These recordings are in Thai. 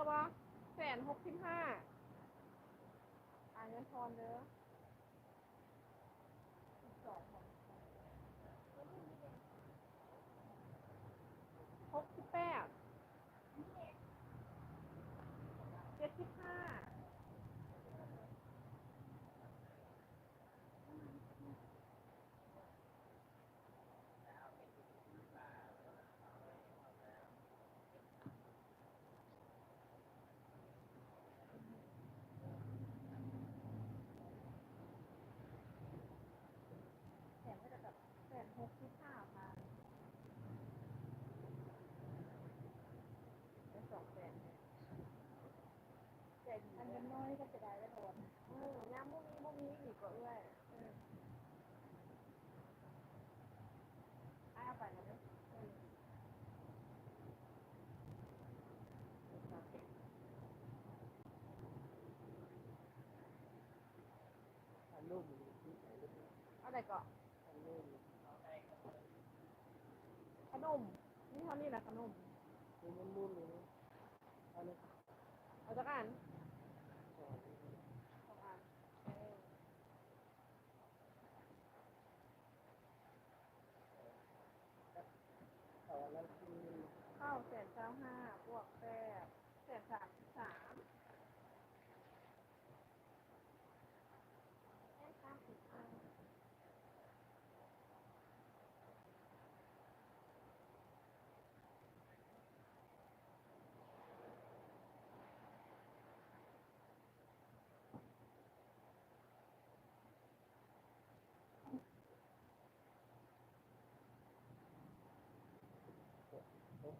อปะแสนหกสิบห้าอ่านเงินทอนเด้อหกสิบแปดเจ็ดสิบห้า แสนก็จะแบบแสนหกสิบห้าพันเป็นสองแสนเนี่ยแต่อันเงินน้อยก็จะได้แล้วโดนเออย่ำพวกนี้พวกนี้อีกกว่าเอื้อยเออไอ้เอาไปแล้วเด้อเออ อั นุ่มที่ใส่ลูกเอาไหนก่อนอันนุ่มขนมนี่เท่านี้แหละขนมนี่มันนุ่มเลยนะอันนี้เอาจากอันสององอันเออสองนั้นคือข้าวแสนเก้าห้าบวกแปดแสนสามสิบห้า โต๊ะโต๊ะโต๊ะ กดกดกดกด เยอะ จ่ายเงินเลยเด้ อ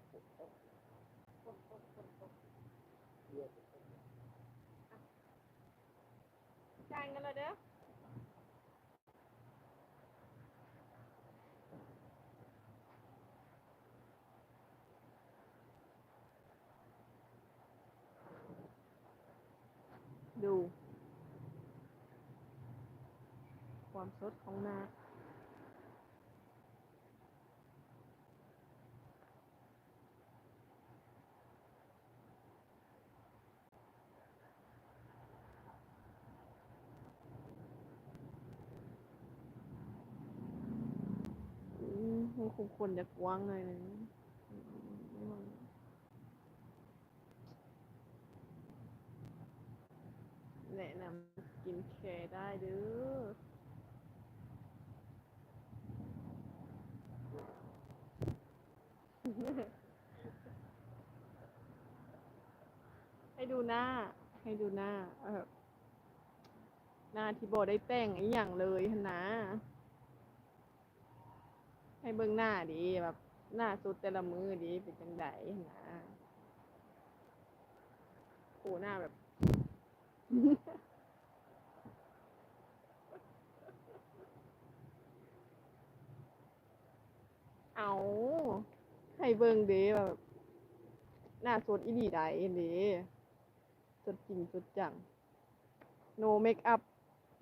ดูความสดของนาอืมมัน คงควรจะกว้างหน่อยนึงแนะนำกินแคร์ได้เด้อให้ดูหน้า ให้ดูหน้า เออหน้าที่บอได้แต่งอีหยังเลยหั้นนะ ให้เบิ่งหน้าดีแบบหน้าสุดแต่ละมือดีเป็นจังได้นะโอ้หน้าแบบ เอาให้เบิ่งเด้แบบ หน้าสดอีหลีใดเด้สดจริงสดจัง no make up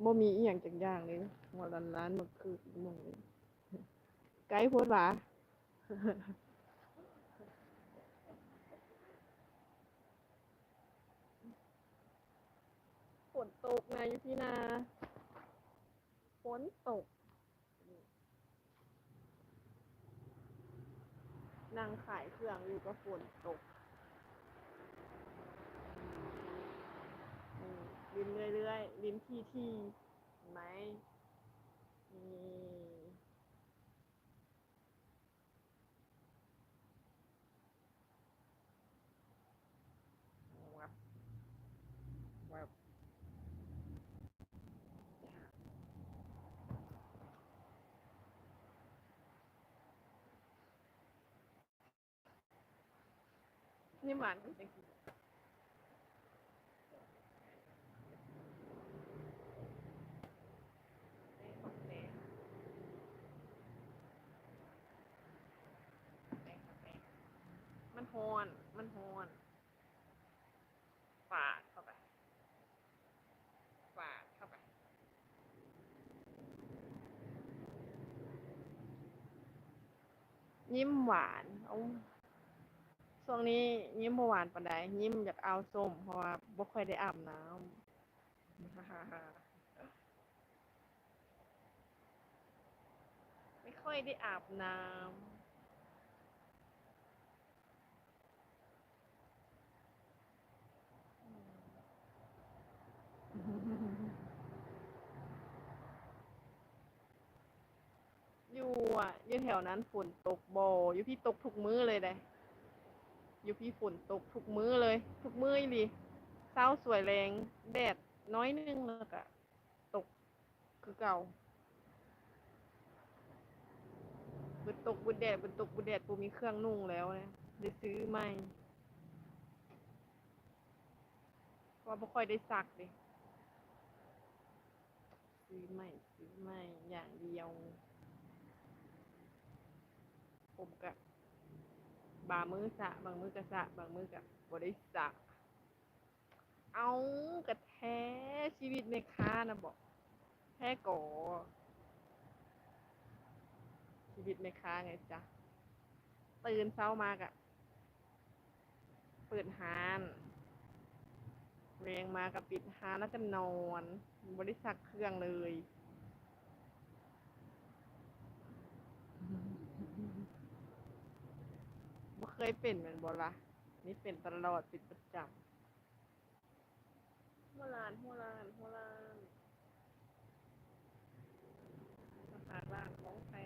บ่มีอีหยังจักอย่างเลยหัวร้านร้านๆมันคือมองเลย ไกด์โพดหว่าฝนตกนะยู่ที่นาฝนตกนั่งขายเครื่องอยู่ก็ฝนตกลินเรื่อยๆลินที่ที่ๆไหมนี่วับวับ นี่หวานจริงมันฮอน มันฮอนฝาดเข้าไปฝาดเข้าไป ยิ้มหวาน เอา ช่วงนี้ยิ้มบ่หวานปานใดยิ้มอยากเอาส้มเพราะว่าบ่ค่อยได้อาบน้ำไม่ค่อยได้อาบน้ำอยู่อะอยู่แถวนั้นฝนตกโบอยู่พี่ตกทุกมื้อเลยได้ อยู่พี่ฝนตกทุกมื้อเลย ทุกมื้ออีหลีเช้าสวยแรงแดดน้อยนึงแล้วก็ตกคือเก่าบุดตกบุดแดดบุดตกบุดแดดปูมีเครื่องนุ่งแล้วเนี่ยได้ซื้อใหม่เพราะไม่ค่อยได้ซักดิซื้อใหม่ซื้อใหม่อย่างเดียว ผมกะ บางมือสะ บางมือกะสะ บางมือกะบ่ได้สะเอากระแท้ชีวิตในค้านะบอกแท้ก่อชีวิตในค้าไงจ๊ะตื่นเช้ามากะเปิดฮานแรงมากับปิดฮานแล้วจะนอน บริษัทเครื่องเลย เคยเป็นเหมือนบอละนี่เป็นตลอดเป็นประจำหัวลานหัวลานหัวลานอาหานร่างแพงไม่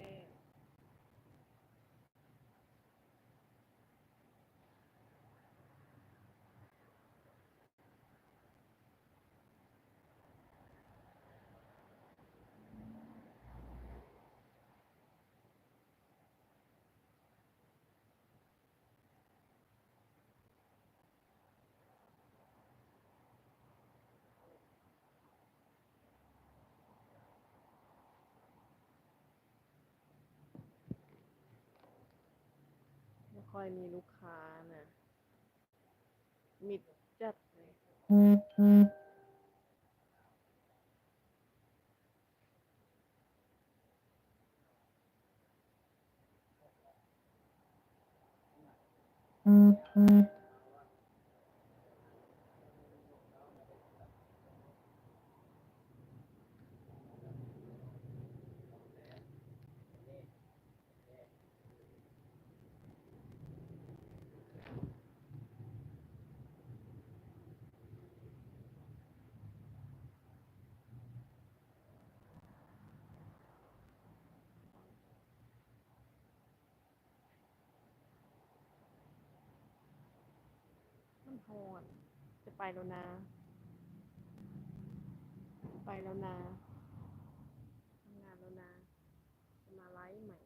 ค่อยมีลูกค้าน่ะมิดจัดเลย มันหอนจะไปแล้วนะ ไปแล้วนะทำงานแล้วนะ จะมาไลฟ์ใหม่